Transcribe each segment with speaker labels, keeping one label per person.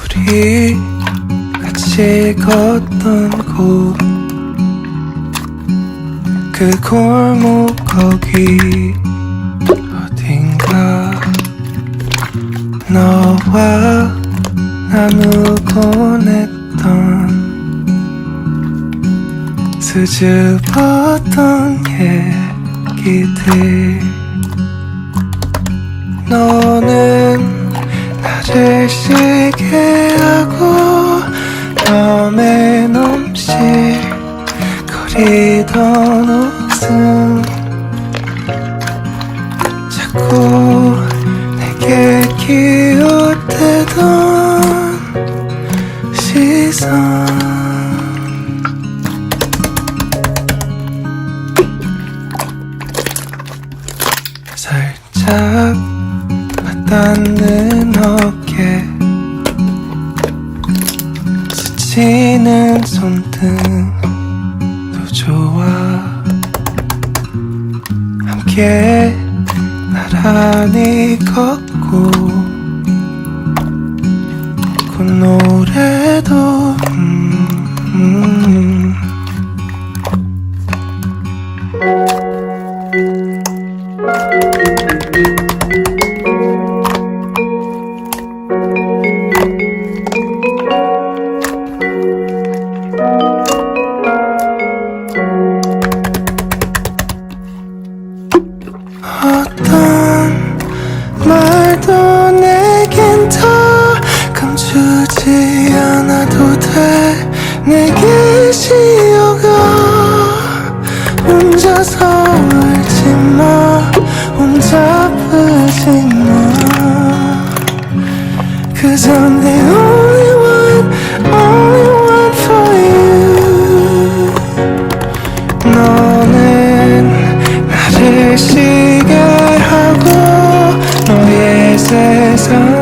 Speaker 1: 우리 같이 걷던 곳. 그 골목 거기 어딘가. 너와 나누곤 했던 수줍었던 얘기들. 너는 나를 쉬게 하고 마음에 넘실 거리던 웃음 자꾸 내게 기웃대던 시선 살짝 맞 닿는 어깨. 스치는 손등도 좋아. 함께 나란히 걷고 그 노래도 혼자서 울지마 혼자 아프지마 Cause I'm the only one, only one for you 너는 나를 쉬게 하고 너의 세상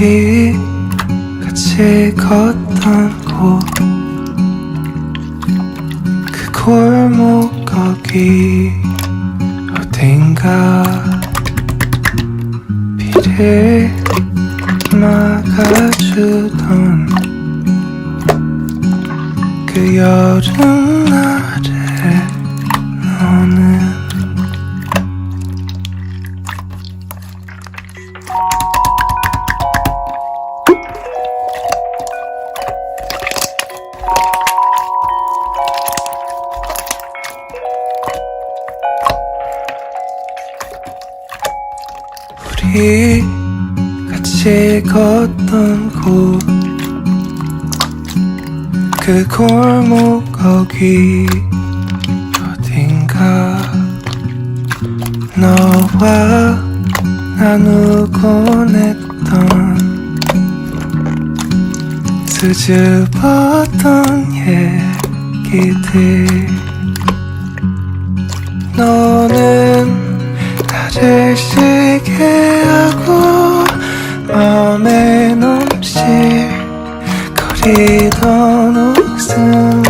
Speaker 1: 우리 같이 걷던 곳. 그 골목 거기 어딘가 비를 막아주던 그 여름날에 너는 우리 같이 걷던 곳. 그 골목 거기 어딘가. 너와 나누곤 했던 수줍었던 얘기들. 너는 나를 쉬게 거리던 웃음